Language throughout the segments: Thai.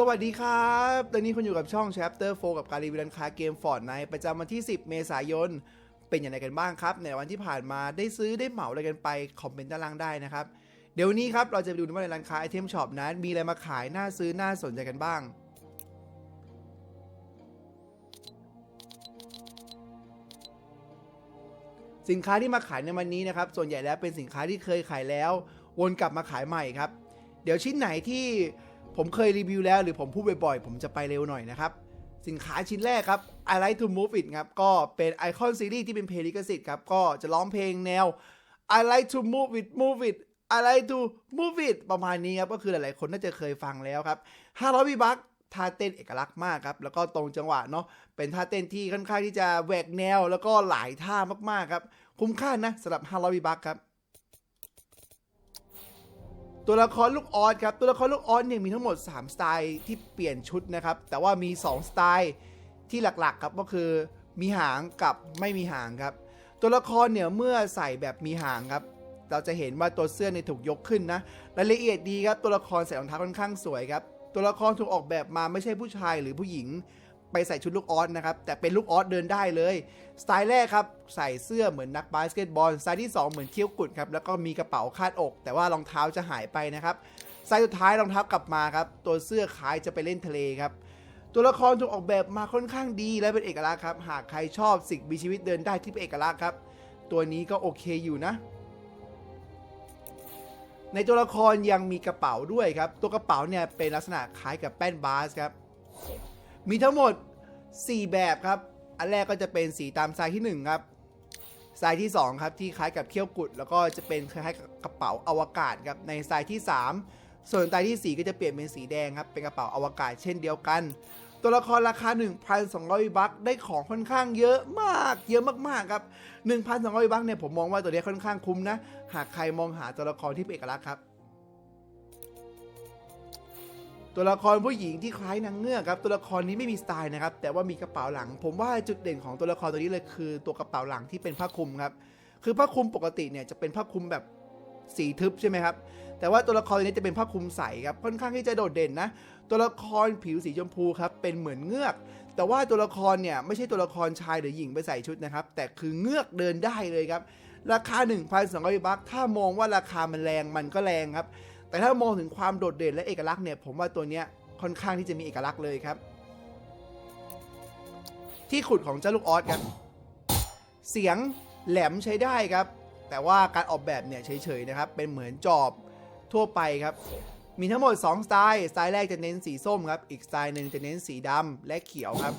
สวัสดีครับ ตอนนี้คุณอยู่กับช่อง Chapter 4 กับการรีวิวร้านค้าเกมฟอร์ดในประจำวันที่ 10 เมษายน เป็นอย่างไรกันบ้างครับ ในวันที่ผ่านมาได้ซื้อได้เหมาอะไรกันไป คอมเมนต์ด้านล่างได้นะครับ เดี๋ยววันนี้ครับ เราจะไปดูว่าในร้านค้าไอเทมช็อปนั้น มีอะไรมาขาย น่าซื้อ น่าสนใจกันบ้างสินค้าที่มาขายในวันนี้นะครับ ส่วนใหญ่แล้วเป็นสินค้าที่เคยขายแล้ว วนกลับมาขายใหม่ครับ เดี๋ยวชิ้นไหนที่ ผมเคยรีวิวแล้วหรือผมพูดบ่อยๆ ผมจะไปเร็วหน่อยนะครับ สินค้าชิ้นแรกครับ I like to move it ครับ ก็เป็นไอคอนซีรีส์ที่เป็นเพลงลิขสิทธิ์ครับ ก็จะร้องเพลงแนว I like to move it move it I like to move it ประมาณนี้ครับ ก็คือหลายๆ คนน่าจะเคยฟังแล้วครับ 500 วิบักท่าเต้นเอกลักษณ์มากครับ แล้วก็ตรงจังหวะเนาะเป็นท่าเต้นที่ค่อนข้างที่จะแหวกแนว แล้วก็หลายท่ามากๆครับ คุ้มค่านะสำหรับ 500 วิบักครับ ตัวละครลูกออสครับ ตัวละครลูกออสเนี่ยมีทั้งหมด 3 สไตล์ที่เปลี่ยนชุดนะครับ แต่ว่ามี 2 สไตล์ที่หลักๆครับก็คือมีหางกับไม่มีหางครับ ตัวละครเนี่ยเมื่อใส่แบบมีหางครับ เราจะเห็นว่าตัวเสื้อเนี่ยถูกยกขึ้นนะรายละเอียดดีครับ ตัวละครใส่รองเท้าค่อนข้างสวยครับ ตัวละครถูกออกแบบมาไม่ใช่ผู้ชายหรือผู้หญิง ไปใส่ชุดลูกออสนะครับ แต่เป็นลูกออสเดินได้เลย สไตล์แรกครับ ใส่เสื้อเหมือนนักบาสเกตบอล สไตล์ที่ 2 เหมือนเคี้ยวกุดครับ แล้วก็มีกระเป๋าคาดอก แต่ว่ารองเท้าจะหายไปนะครับ สไตล์สุดท้ายรองเท้ากลับมาครับ ตัวเสื้อคล้ายจะไปเล่นทะเลครับ ตัวละครถูกออกแบบมาค่อนข้างดีและเป็นเอกลักษณ์ครับ หากใครชอบสิ่งมีชีวิตเดินได้ที่เป็นเอกลักษณ์ครับ ตัวนี้ก็โอเคอยู่นะในตัวละครยังมีกระเป๋าด้วยครับ ตัวกระเป๋าเนี่ยเป็นลักษณะคล้ายกับแป้นบาสครับ มีทั้งหมด 4 แบบครับ อันแรกก็จะเป็นสีตามไซส์ที่ 1 ครับ ไซส์ที่ 2 ครับ ที่คล้ายกับเขี้ยวกุด แล้วก็จะเป็นคล้ายๆกระเป๋าอวกาศครับ ในไซส์ที่ 3 ส่วนไซส์ที่ 4 ก็จะเปลี่ยนเป็นสีแดงครับ เป็นกระเป๋าอวกาศเช่นเดียวกัน ตัวละครราคา 1,200 บัคได้ของค่อนข้างเยอะมาก เยอะมากๆครับ 1,200 บัคเนี่ยผมมองว่าตัวนี้ค่อนข้างคุ้มนะ หากใครมองหาตัวละครที่เป็นเอกลักษณ์ครับ ตัวละครผู้หญิงที่คล้ายนางเงือกครับตัวละครนี้ไม่มีสไตล์นะครับแต่ว่ามีกระเป๋าหลัง ผมว่าจุดเด่นของตัวละครตัวนี้เลยคือตัวกระเป๋าหลังที่เป็นผ้าคลุมครับคือผ้าคลุมปกติเนี่ยจะเป็นผ้าคลุมแบบสีทึบใช่ไหมครับ แต่ว่าตัวละครตัวนี้จะเป็นผ้าคลุมใสครับ ค่อนข้างที่จะโดดเด่นนะ ตัวละครผิวสีชมพูครับ เป็นเหมือนเงือก แต่ว่าตัวละครเนี่ยไม่ใช่ตัวละครชายหรือหญิงไปใส่ชุดนะครับ แต่คือเงือกเดินได้เลยครับ ราคา 1,200บัคถ้ามองว่าราคามันแรงมันก็แรงครับ แต่ถ้ามองถึงความโดดเด่นและเอกลักษณ์เนี่ย ผมว่าตัวเนี้ยค่อนข้างที่จะมีเอกลักษณ์เลยครับ ที่ขุดของเจ้าลูกออสครับ เสียงแหลมใช้ได้ครับ แต่ว่าการออกแบบเนี่ยเฉยๆนะครับ เป็นเหมือนจอบทั่วไปครับ มีทั้งหมด 2 สไตล์ สไตล์แรกจะเน้นสีส้มครับ อีกสไตล์หนึ่งจะเน้นสีดำและเขียวครับ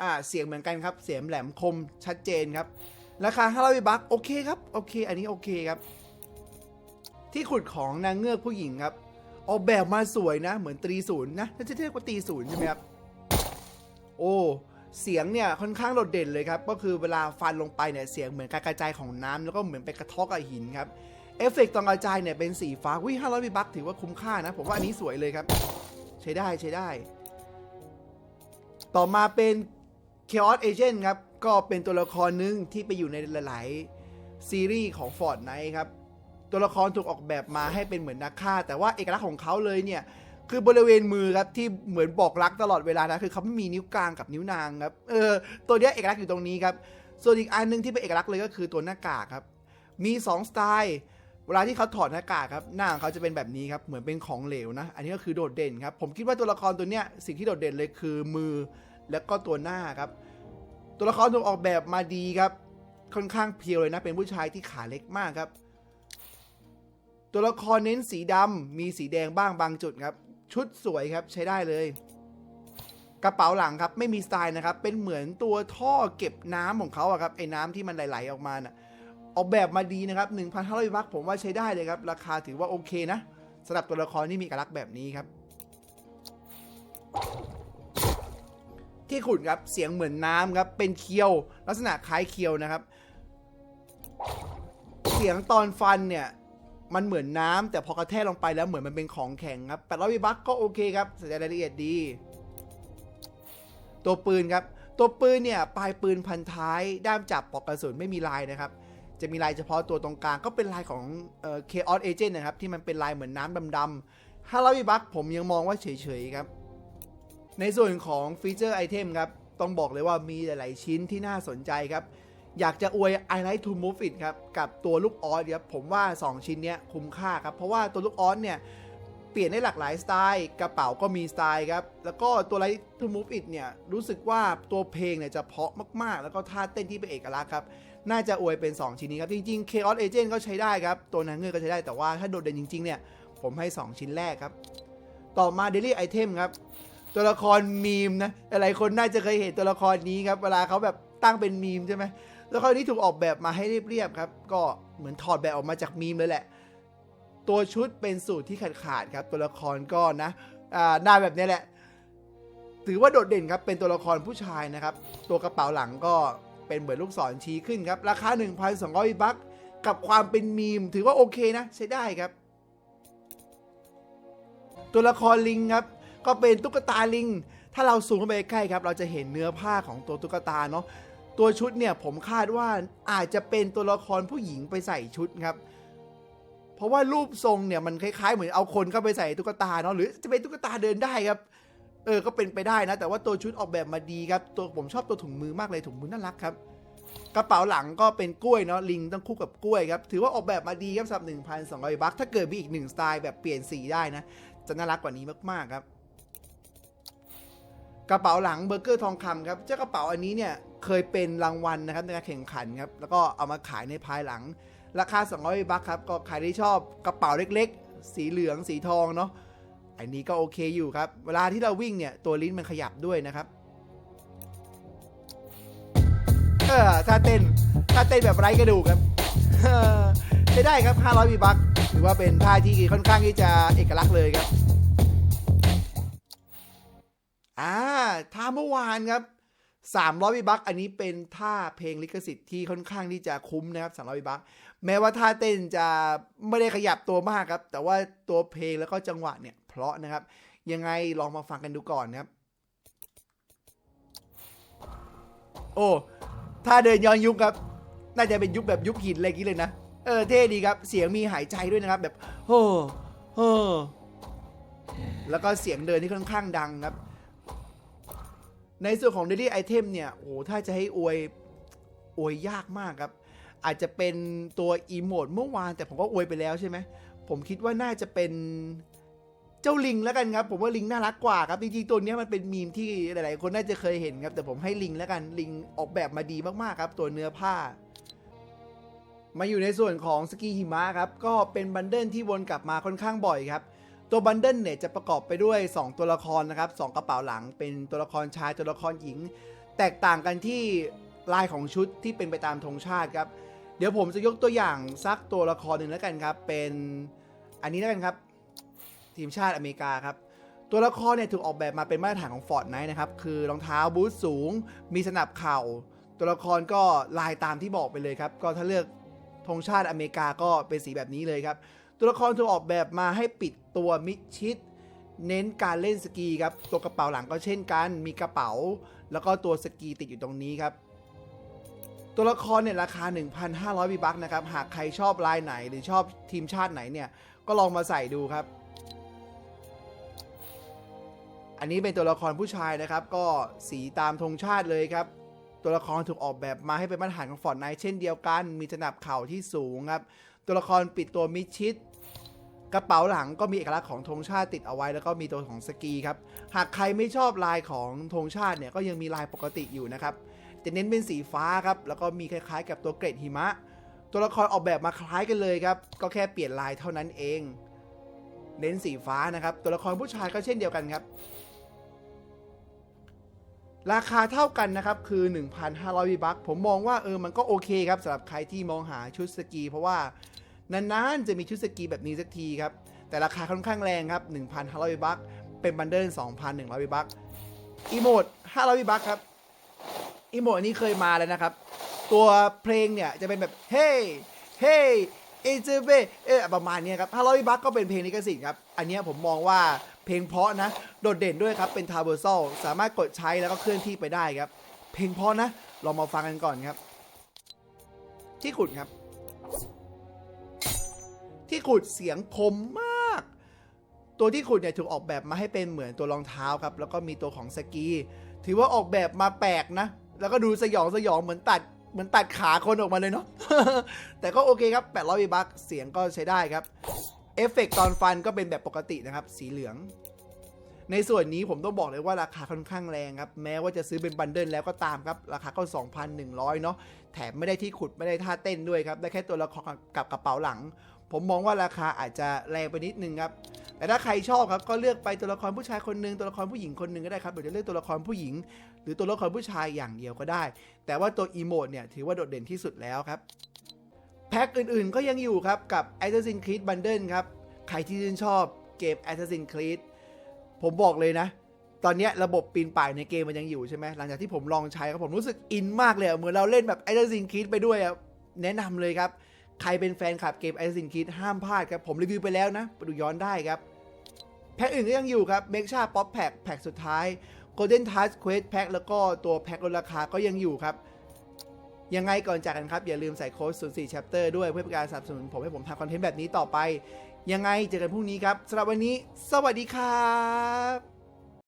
อ่า เสียงเหมือนกันครับ เสียงแหลมคมชัดเจนครับ ราคา500บัคโอเคครับ โอเค อันนี้โอเคครับ ที่ขุดของนางเงือกผู้หญิงครับ ออกแบบมาสวยนะ เหมือนตรีศูนย์นะน่าจะเรียกว่าตีศูนย์ใช่ไหมครับ โอ้เสียงเนี่ยค่อนข้างโดดเด่นเลยครับ ก็คือเวลาฟันลงไปเนี่ยเสียงเหมือนการกระจายของน้ำแล้วก็เหมือนไปกระทบกับหินครับเอฟเฟกต์ตอนกระจายเนี่ยเป็นสีฟ้าวิ่ห้าร้อยบัคถือว่าคุ้มค่านะ ผมว่าอันนี้สวยเลยครับ ใช้ได้ใช้ได้ ต่อมาเป็น Chaos Agent ครับ ก็เป็นตัวละครหนึ่งที่ไปอยู่ในหลาย ๆ ซีรีส์ของ Fortnite ครับ ตัวละครถูกออกแบบมาให้เป็นเหมือนนักฆ่า แต่ว่าเอกลักษณ์ของเขาเลยเนี่ยคือบริเวณมือครับที่เหมือนบอกรักตลอดเวลานะคือเขาไม่มีนิ้วกลางกับนิ้วนางครับเออตัวเนี้ยเอกลักษณ์อยู่ตรงนี้ครับส่วนอีกอันหนึงที่เป็นเอกลักษณ์เลยก็คือตัวหน้ากากครับมี2สไตล์เวลาที่เขาถอดหน้ากากครับหน้าของเขาจะเป็นแบบนี้ครับเหมือนเป็นของเหลวนะ อันนี้ก็คือโดดเด่นครับผมคิดว่าตัวละครตัวเนี้ยสิ่งที่โดดเด่นเลยคือมือแล้วก็ตัวหน้าครับ ตัวละครถูกออกแบบมาดีครับค่อนข้างเพียวเลยนะเป็นผู้ชายที่ขาเล็กมากครับ ตัวละครเน้นสีดำมีสีแดงบ้างบางจุดครับ ชุดสวยครับใช้ได้เลย กระเป๋าหลังครับไม่มีสไตล์นะครับ เป็นเหมือนตัวท่อเก็บน้ำของเขาอะครับไอ้น้ำที่มันไหล ๆ ออกมาน่ะออกแบบมาดีนะครับ 1,500บัคผมว่าใช้ได้เลยครับ ราคาถือว่าโอเคนะสำหรับตัวละครที่มีเอกลักษณ์แบบนี้ครับ ที่ขุดครับเสียงเหมือนน้ำครับ เป็นเคียว ลักษณะคล้ายเคียวนะครับ เสียงตอนฟันเนี่ย มันเหมือนน้ำแต่พอกระแทกลงไปแล้วเหมือนมันเป็นของแข็งครับแปดร้อยบัคก็โอเคครับแสดงรายละเอียดดี ตัวปืนครับ ตัวปืนเนี่ยปลายปืนพันท้าย ด้ามจับปลอกกระสุนไม่มีลายนะครับ จะมีลายเฉพาะตัวตรงกลางก็เป็นลายของเอ่อ Chaos Agent นะครับ ที่มันเป็นลายเหมือนน้ำดำๆ500วิบัคผมยังมองว่าเฉยๆครับ ในส่วนของฟีเจอร์ไอเทมครับ ต้องบอกเลยว่ามีหลายๆชิ้นที่น่าสนใจครับ อยากจะอวย I like to move it ครับ กับตัวลูกออสครับผมว่า 2 ชิ้นเนี้ยคุ้มค่าครับ เพราะว่าตัวลูกออสเนี่ย เปลี่ยนได้หลากหลายสไตล์กระเป๋าก็มีสไตล์ครับ แล้วก็ตัว Like to move it เนี่ย รู้สึกว่าตัวเพลงเนี่ยจะเพาะมาก ๆ แล้วก็ท่าเต้นที่เป็นเอกลักษณ์ครับ น่าจะอวยเป็น 2 ชิ้นนี้ครับ จริง ๆ Chaos Agent ก็ใช้ได้ครับ ตัวนางเงือกก็ใช้ได้แต่ว่าถ้าโดดเด่นจริง ๆ เนี่ยผมให้ 2 ชิ้นแรกครับ ต่อมา Daily Item ครับตัวละครมีมนะหลายคนน่าจะเคยเห็นตัวละครนี้ครับเวลาเขาแบบตั้งเป็นมีมใช่ไหม ตัวละครนี้ถูกออกแบบมาให้เรียบๆครับ ก็เหมือนถอดแบบออกมาจากมีมเลยแหละ ตัวชุดเป็นสูตรที่ขาดขาดๆครับ ตัวละครก็นะอ่าหน้าแบบนี้แหละ ถือว่าโดดเด่นครับ เป็นตัวละครผู้ชายนะครับ ตัวกระเป๋าหลังก็เป็นเหมือนลูกศรชี้ขึ้นครับ ราคา 1,200 บัคกับความเป็นมีม ถือว่าโอเคนะ ใช้ได้ครับ ตัวละครลิงครับ ก็เป็นตุ๊กตาลิง ถ้าเราซูมเข้าไปใกล้ครับ เราจะเห็นเนื้อผ้าของตัวตุ๊กตาเนาะ ตัวชุดเนี่ยผมคาดว่าอาจจะเป็นตัวละครผู้หญิงไปใส่ชุดครับ เพราะว่ารูปทรงเนี่ยมันคล้ายๆ เหมือนเอาคนเข้าไปใส่ตุ๊กตาเนาะหรือจะเป็นตุ๊กตาเดินได้ครับ เออก็เป็นไปได้นะ แต่ว่าตัวชุดออกแบบมาดีครับ ตัวผมชอบตัวถุงมือมากเลยถุงมือน่ารักครับ กระเป๋าหลังก็เป็นกล้วยเนาะลิงต้องคู่กับกล้วยครับถือว่าออกแบบมาดีครับสำหรับ1,200 บัคถ้าเกิดมีอีกหนึ่งสไตล์แบบเปลี่ยนสีได้นะจะน่ารักกว่านี้มากๆครับ กระเป๋าหลังเบอร์เกอร์ทองคำครับเจ้ากระเป๋าอันนี้เนี่ย เคยเป็นรางวัลนะครับในการแข่งขันครับแล้วก็เอามาขายในภายหลัง ราคา 200บัคครับก็ใครที่ชอบกระเป๋าเล็กๆ สีเหลืองสีทองเนาะอันนี้ก็โอเคอยู่ครับ เวลาที่เราวิ่งเนี่ยตัวลิ้นมันขยับด้วยนะครับเออถ้าเต้นถ้าเต้นแบบไร้กระดูกครับใช้ได้ครับ 500วีบัคถือว่าเป็นท่าที่ค่อนข้างที่จะเอกลักษณ์เลยครับอ่าท่าเมื่อวานครับ 300วีบัคอันนี้เป็นท่าเพลงลิขสิทธิ์ที่ค่อนข้างที่จะคุ้มนะครับ300วีบัคแม้ว่าท่าเต้นจะไม่ได้ขยับตัวมากครับ แต่ว่าตัวเพลงแล้วก็จังหวะเนี่ยเพราะนะครับ ยังไงลองมาฟังกันดูก่อนนะครับ โอ้ท่าเดินย้อนยุคครับ น่าจะเป็นยุคแบบยุคหินอะไรอย่างนี้เลยนะ เออเท่ดีครับ เสียงมีหายใจด้วยนะครับแบบโฮ้โฮ้แล้วก็เสียงเดินที่ค่อนข้างดังครับ ในส่วนของ Daily Item เนี่ยโอ้โหถ้าจะให้อวยอวยยากมากครับ อาจจะเป็นตัวอีโมดเมื่อวานแต่ผมก็อวยไปแล้วใช่ไหมผมคิดว่าน่าจะเป็นเจ้าลิงแล้วกันครับ ผมว่าลิงน่ารักกว่าครับจริงๆตัวนี้มันเป็นมีมที่หลายๆ คนน่าจะเคยเห็นครับ แต่ผมให้ลิงแล้วกันลิงออกแบบมาดีมากๆครับ ตัวเนื้อผ้า มาอยู่ในส่วนของสกีหิมะครับ ก็เป็นบันเดิลที่วนกลับมาค่อนข้างบ่อยครับ ตัวบันเดิลเนี่ยจะประกอบไปด้วย 2 ตัวละครนะครับสองกระเป๋าหลังเป็นตัวละครชายตัวละครหญิง แตกต่างกันที่ลายของชุดที่เป็นไปตามธงชาติครับ เดี๋ยวผมจะยกตัวอย่างสักตัวละครหนึ่งแล้วกันครับ เป็นอันนี้แล้วกันครับ ทีมชาติอเมริกาครับ ตัวละครเนี่ยถูกออกแบบมาเป็นมาตรฐานของฟอร์ดไนท์นะครับ คือรองเท้าบูทสูง มีสนับเข่า ตัวละครก็ลายตามที่บอกไปเลยครับ ก็ถ้าเลือกธงชาติอเมริกาก็เป็นสีแบบนี้เลยครับ ตัวละครถูกออกแบบมาให้ปิดตัวมิดชิด เน้นการเล่นสกีครับ ตัวกระเป๋าหลังก็เช่นกัน มีกระเป๋า แล้วก็ตัวสกีติดอยู่ตรงนี้ครับ ตัวละครเนี่ยราคา 1,500วีบัคนะครับ หากใครชอบลายไหนหรือชอบทีมชาติไหนเนี่ย ก็ลองมาใส่ดูครับ อันนี้เป็นตัวละครผู้ชายนะครับ ก็สีตามธงชาติเลยครับตัวละครถูกออกแบบมาให้เป็นมาตรฐานของฟอร์ดไนท์เช่นเดียวกัน มีสนับเข่าที่สูงครับ ตัวละครปิดตัวมิดชิด กระเป๋าหลังก็มีเอกลักษณ์ของธงชาติติดเอาไว้ แล้วก็มีตัวของสกีครับ หากใครไม่ชอบลายของธงชาติเนี่ยก็ยังมีลายปกติอยู่นะครับจะเน้นเป็นสีฟ้าครับแล้วก็มีคล้ายๆ กับตัวเกรดหิมะ ตัวละครออกแบบมาคล้ายกันเลยครับก็แค่เปลี่ยนลายเท่านั้นเอง เน้นสีฟ้านะครับตัวละครผู้ชายก็เช่นเดียวกันครับราคาเท่ากันนะครับคือ 1,500วีบัคผมมองว่าเออมันก็โอเคครับสำหรับใครที่มองหาชุดสกี เพราะว่า นานๆ จะมีชุดสกีแบบนี้สักทีครับ แต่ราคาค่อนข้างแรงครับ 1,500วีบัคเป็นบันเดิล2,100วีบัคอีโมด500วีบัคครับอีโมดอันนี้เคยมาแล้วนะครับ ตัวเพลงเนี่ยจะเป็นแบบเฮ้เฮ้เอเจเบเอประมาณเนี้ยครับ500บัคก็เป็นเพลงลิขสิทธิ์ครับ อันเนี้ยผมมองว่าเพลงเพราะนะ โดดเด่นด้วยครับ เป็นทาร์เบอร์ซลสามารถกดใช้แล้วก็เคลื่อนที่ไปได้ครับ เพลงเพราะนะลองมาฟังกันก่อนครับ ที่ขุดครับ ที่ขุดเสียงคมมาก ตัวที่ขุดเนี่ยถูกออกแบบมาให้เป็นเหมือนตัวรองเท้าครับ แล้วก็มีตัวของสกี ถือว่าออกแบบมาแปลกนะ แล้วก็ดูสยองสยองเหมือนตัดเหมือนตัดขาคนออกมาเลยเนาะ แต่ก็โอเคครับ 800วีบัคเสียงก็ใช้ได้ครับ เอฟเฟกต์ตอนฟันก็เป็นแบบปกตินะครับ สีเหลือง ในส่วนนี้ผมต้องบอกเลยว่าราคาค่อนข้างแรงครับ แม้ว่าจะซื้อเป็นบันเดิลแล้วก็ตามครับ ราคาก็ 2,100 เนาะ แถมไม่ได้ที่ขุดไม่ได้ท่าเต้นด้วยครับ ได้แค่ตัวละครกับกระเป๋าหลัง ผมมองว่าราคาอาจจะแรงไปนิดนึงครับ แต่ถ้าใครชอบครับก็เลือกไปตัวละครผู้ชายคนหนึ่งตัวละครผู้หญิงคนหนึ่งก็ได้ครับหรือจะเลือกตัวละครผู้หญิง หรือตัวละครผู้ชายอย่างเดียวก็ได้ แต่ว่าตัวอีโมดเนี่ยถือว่าโดดเด่นที่สุดแล้วครับ แพ็คอื่นๆก็ยังอยู่ครับกับ Assassin's Creed Bundle ครับ ใครที่ชื่นชอบเกม Assassin's Creed ผมบอกเลยนะ ตอนนี้ระบบปีนป่ายในเกมมันยังอยู่ใช่ไหมหลังจากที่ผมลองใช้ครับผมรู้สึกอินมากเลยเหมือนเราเล่นแบบ Assassin's Creed ไปด้วยแนะนำเลยครับ ใครเป็นแฟนคลับเกม Assassin's Creed ห้ามพลาดครับ ผมรีวิวไปแล้วนะไปดูย้อนได้ครับ แพ็คอื่นก็ยังอยู่ครับ Make ชา Pop Pack แพ็คสุดท้าย Golden Touch Quest Pack แล้วก็ตัวแพ็คลดราคาก็ยังอยู่ครับ ยังไงก่อนจากกันครับ อย่าลืมใส่โค้ด04 chapter ด้วยเพื่อเป็นการสนับสนุนผมให้ผมทำคอนเทนต์แบบนี้ต่อไป ยังไงเจอกันพรุ่งนี้ครับสำหรับวันนี้ สวัสดีครับ